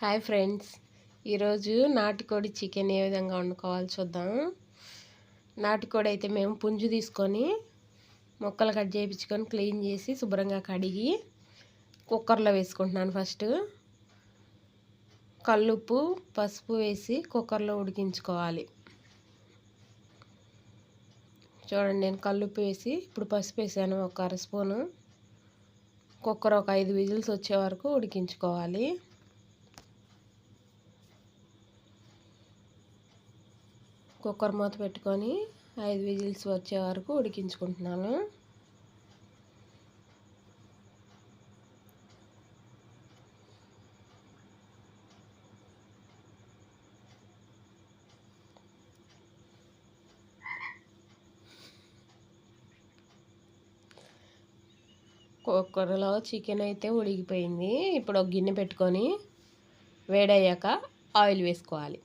Hi friends. ఈరోజు నాటుకోడి chicken ఏ విధంగా వండుకోవాలో చూద్దాం. నాటుకోడి అయితే మేము పుంజు తీసుకొని మొక్కలు కట్ చేయించుకొని క్లీన్ చేసి శుభ్రంగా కడిగి కుక్కర్లో వేసుకుంటున్నాను ఫస్ట్. కల్లుప్పు పసుపు వేసి కుక్కర్లో ఉడికించుకోవాలి. చూడండి నేను కల్లుప్పు వేసి ఇప్పుడు పసుపు వేసాను ఒక అర స్పూను. కుక్కర్ ఒక ఐదు విజిల్స్ వచ్చే వరకు ఉడికించుకోవాలి. కుక్కర్ మూత పెట్టుకొని ఐదు విజిల్స్ వచ్చే వరకు ఉడికించుకుంటున్నాను. కుక్కర్లో చికెన్ అయితే ఉడికిపోయింది. ఇప్పుడు ఒక గిన్నె పెట్టుకొని వేడయ్యాక ఆయిల్ వేసుకోవాలి.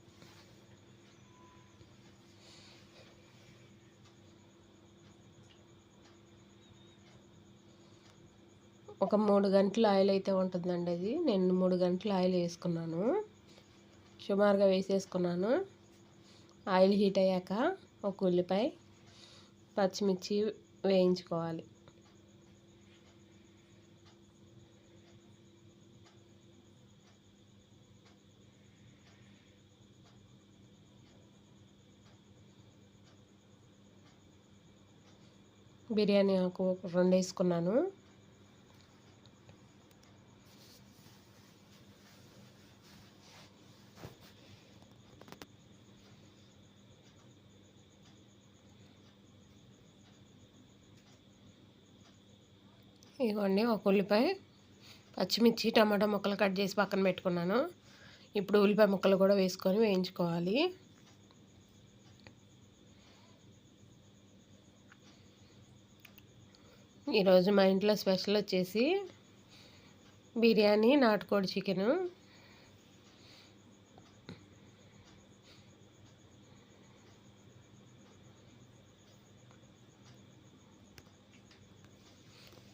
ఒక మూడు గంటల ఆయిల్ అయితే ఉంటుందండి అది. నేను మూడు గంటల ఆయిల్ వేసుకున్నాను. సుమారుగా వేసేసుకున్నాను. ఆయిల్ హీట్ అయ్యాక ఒక ఉల్లిపాయ పచ్చిమిర్చి వేయించుకోవాలి. బిర్యానీ ఆకు రెండు వేసుకున్నాను. ఇవ్వండి ఒక ఉల్లిపాయ పచ్చిమిర్చి టమాటా ముక్కలు కట్ చేసి పక్కన పెట్టుకున్నాను. ఇప్పుడు ఉల్లిపాయ ముక్కలు కూడా వేసుకొని వేయించుకోవాలి. ఈరోజు మా ఇంట్లో స్పెషల్ వచ్చేసి బిర్యానీ నాటుకోడి చికెను.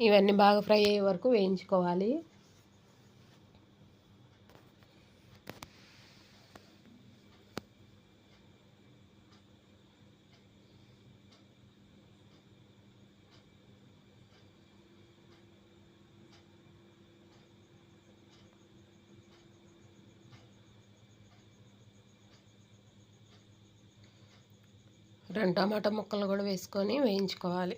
ఇవన్నీ బాగా ఫ్రై అయ్యే వరకు వేయించుకోవాలి. రెండు టమాటా ముక్కలు కూడా వేసుకొని వేయించుకోవాలి.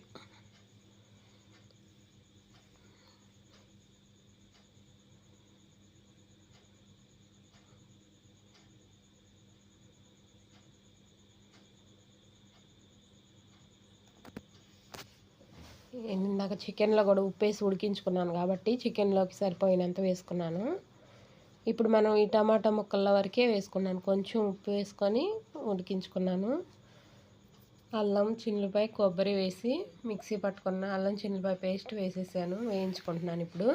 ఇందాక చికెన్లో కూడా ఉప్పు వేసి ఉడికించుకున్నాను కాబట్టి చికెన్లోకి సరిపోయినంత వేసుకున్నాను. ఇప్పుడు మనం ఈ టమాటా ముక్కల వరకే వేసుకున్నాను. కొంచెం ఉప్పు వేసుకొని ఉడికించుకున్నాను. అల్లం చిన్నులపై కొబ్బరి వేసి మిక్సీ పట్టుకున్న అల్లం చిన్నులపై పేస్ట్ వేసేసాను. వేయించుకుంటున్నాను ఇప్పుడు.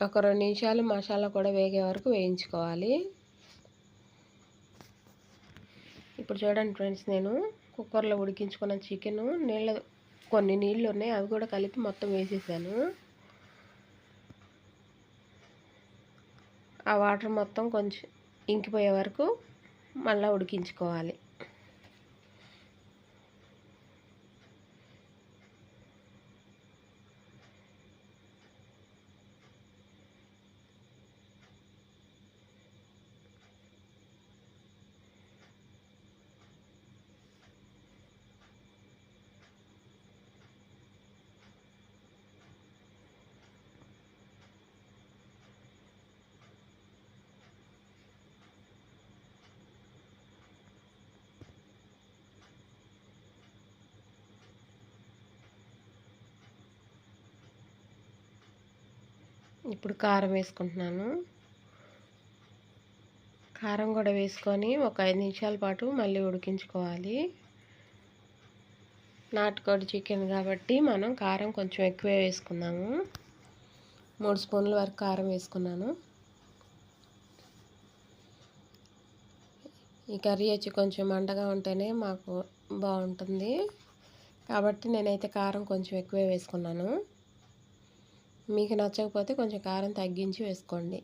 ఒక రెండు నిమిషాలు మసాలా కూడా వేగే వరకు వేయించుకోవాలి. ఇప్పుడు చూడండి ఫ్రెండ్స్ నేను కుక్కర్లో ఉడికించుకున్న చికెను నీళ్ళ కొన్ని నీళ్ళు ఉన్నాయి అవి కూడా కలిపి మొత్తం వేసేసాను. ఆ వాటర్ మొత్తం కొంచెం ఇంకిపోయే వరకు మళ్ళీ ఉడికించుకోవాలి. ఇప్పుడు కారం వేసుకుంటున్నాను. కారం కూడా వేసుకొని ఒక ఐదు నిమిషాల పాటు మళ్ళీ ఉడికించుకోవాలి. నాటుకోడి చికెన్ కాబట్టి మనం కారం కొంచెం ఎక్కువే వేసుకున్నాము మూడు స్పూన్ల వరకు కారం వేసుకున్నాను. ఈ కర్రీ వచ్చి కొంచెం మంటగా ఉంటేనే మాకు బాగుంటుంది. కాబట్టి నేనైతే కారం కొంచెం ఎక్కువే వేసుకున్నాను. మీకు నచ్చకపోతే కొంచెం కారం తగ్గించి వేసుకోండి.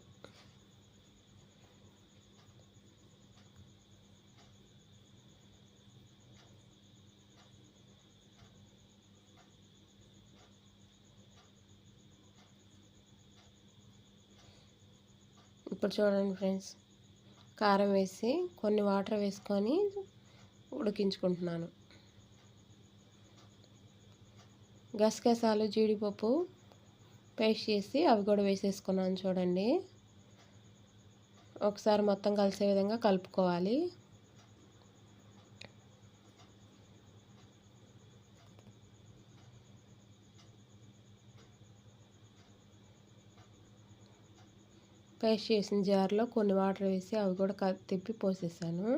ఇప్పుడు చూడండి ఫ్రెండ్స్ కారం వేసి కొన్ని వాటర్ వేసుకొని ఉడికించుకుంటున్నాను. గసగసాలు జీడిపప్పు పేస్ట్ చేసి అవి కూడా వేసేసుకున్నాను చూడండి. ఒకసారి మొత్తం కలిసే విధంగా కలుపుకోవాలి. పేస్ట్ చేసిన జార్లో కొన్ని వాటర్ వేసి అవి కూడా తిప్పి పోసేసాను.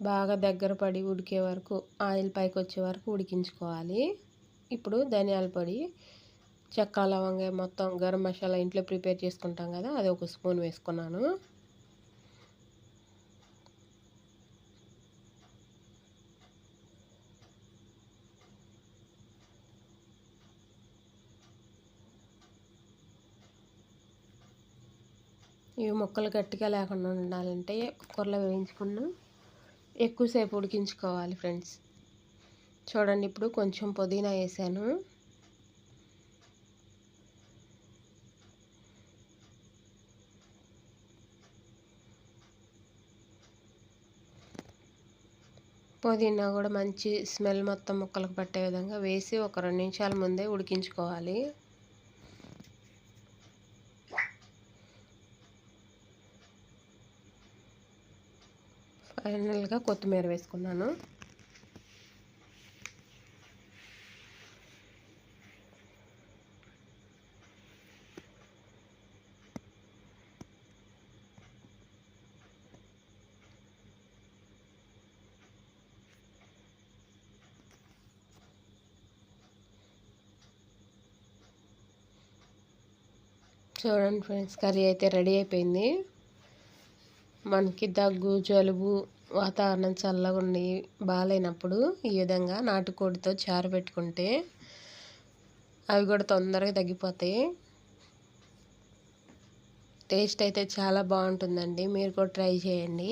బాగా దగ్గర పడి ఉడికే వరకు ఆయిల్ పైకి వచ్చే వరకు ఉడికించుకోవాలి. ఇప్పుడు ధనియాల పొడి చెక్క లవంగా మొత్తం గరం మసాలా ఇంట్లో ప్రిపేర్ చేసుకుంటాం కదా అది ఒక స్పూన్ వేసుకున్నాను. ఇవి ముక్కలు గట్టిగా లేకుండా ఉండాలంటే కుక్కర్లో వేయించుకున్న ఎక్కువసేపు ఉడికించుకోవాలి ఫ్రెండ్స్. చూడండి ఇప్పుడు కొంచెం పుదీనా వేసాను. పుదీనా కూడా మంచి స్మెల్ మొత్తం ముక్కలకు పట్టే విధంగా వేసి ఒక రెండు నిమిషాల ముందే ఉడికించుకోవాలి. ఫైనల్గా కొత్తిమీర వేసుకున్నాను. చూడండి ఫ్రెండ్స్ కర్రీ అయితే రెడీ అయిపోయింది. మనకి దగ్గు జలుబు వాతావరణం చల్లగా ఉండి బాగాలేనప్పుడు ఈ విధంగా నాటుకోడితో చారు పెట్టుకుంటే అవి కూడా తొందరగా తగ్గిపోతాయి. టేస్ట్ అయితే చాలా బాగుంటుందండి. మీరు కూడా ట్రై చేయండి.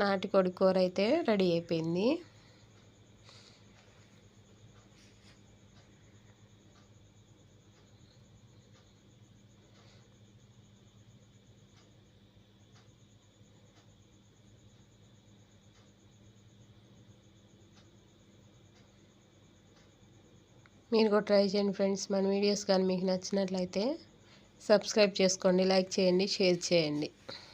నాటుకోడి కూర అయితే రెడీ అయిపోయింది. మీరు కూడా ట్రై చేయండి ఫ్రెండ్స్. మన వీడియోస్ కానీ మీకు నచ్చినట్లయితే సబ్స్క్రైబ్ చేసుకోండి లైక్ చేయండి షేర్ చేయండి.